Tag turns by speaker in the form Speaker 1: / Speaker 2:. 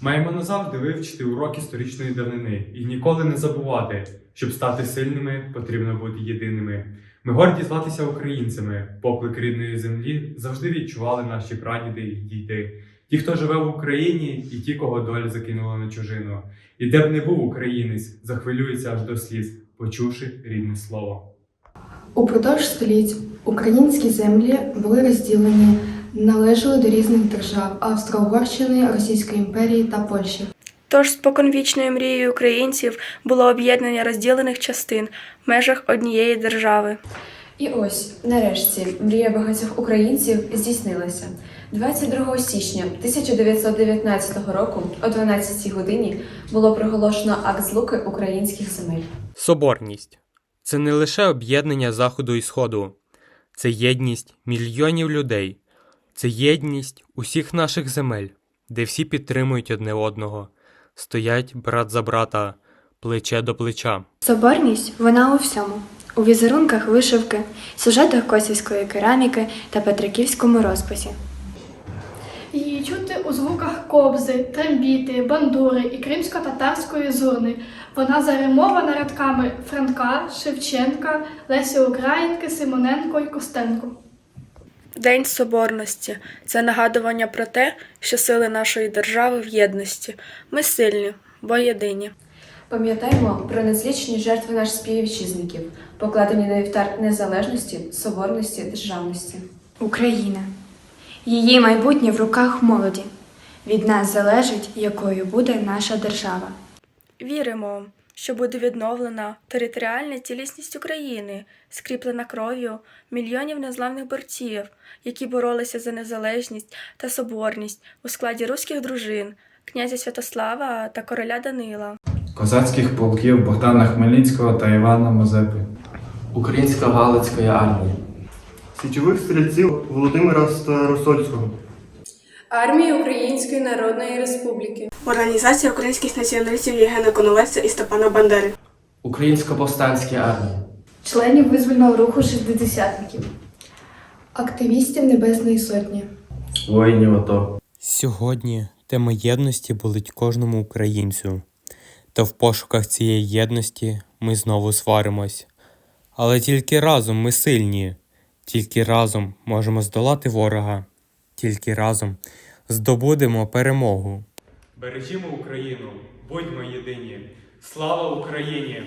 Speaker 1: Маємо назавжди вивчити урок історичної давнини і ніколи не забувати, щоб стати сильними, потрібно бути єдиними. Ми горді зватися українцями. Поклик рідної землі завжди відчували наші прадіди і діти. Ті, хто живе в Україні, і ті, кого доля закинула на чужину. І де б не був українець, захвилюється аж до сліз, почувши рідне слово.
Speaker 2: Упродовж століть українські землі були розділені, належали до різних держав Австро-Угорщини, Російської імперії та Польщі.
Speaker 3: Тож споконвічною мрією українців було об'єднання розділених частин в межах однієї держави.
Speaker 4: І ось, нарешті, мрія багатьох українців здійснилася. 22 січня 1919 року о 12 годині було проголошено акт злуки українських земель.
Speaker 5: Соборність це не лише об'єднання Заходу і Сходу, це єдність мільйонів людей, це єдність усіх наших земель, де всі підтримують одне одного, стоять брат за брата, плече до плеча.
Speaker 6: Соборність вона у всьому. У візерунках вишивки, сюжетах косівської кераміки та петриківському розписі.
Speaker 7: Її чути у звуках кобзи, трембіти, бандури і кримсько-татарської зурни. Вона заримована рядками Франка, Шевченка, Лесі Українки, Симоненко і Костенко.
Speaker 3: День Соборності це нагадування про те, що сили нашої держави в єдності. Ми сильні, бо єдині.
Speaker 4: Пам'ятаємо про незлічені жертви наших співвітчизників, покладені на вівтар незалежності, соборності, державності.
Speaker 6: Україна. Її майбутнє в руках молоді. Від нас залежить, якою буде наша держава.
Speaker 3: Віримо, що буде відновлена територіальна цілісність України, скріплена кров'ю мільйонів незламних борців, які боролися за незалежність та соборність у складі руських дружин, князя Святослава та короля Данила.
Speaker 8: козацьких полків Богдана Хмельницького та Івана Мазепи,
Speaker 9: Українсько-Галицької армії.
Speaker 10: січових стрільців Володимира Старосольського.
Speaker 11: Армії Української Народної Республіки.
Speaker 12: Організація українських націоналістів Євгена Коновальця і Степана Бандери.
Speaker 9: Українсько-повстанські армії.
Speaker 2: Членів визвольного руху шістдесятників, активістів Небесної Сотні.
Speaker 10: Воїнів АТО.
Speaker 5: Сьогодні тема єдності болить кожному українцю. Та в пошуках цієї єдності ми знову сваримось. Але тільки разом ми сильні, тільки разом можемо здолати ворога, тільки разом здобудемо перемогу.
Speaker 1: Бережімо Україну, будьмо єдині. Слава Україні!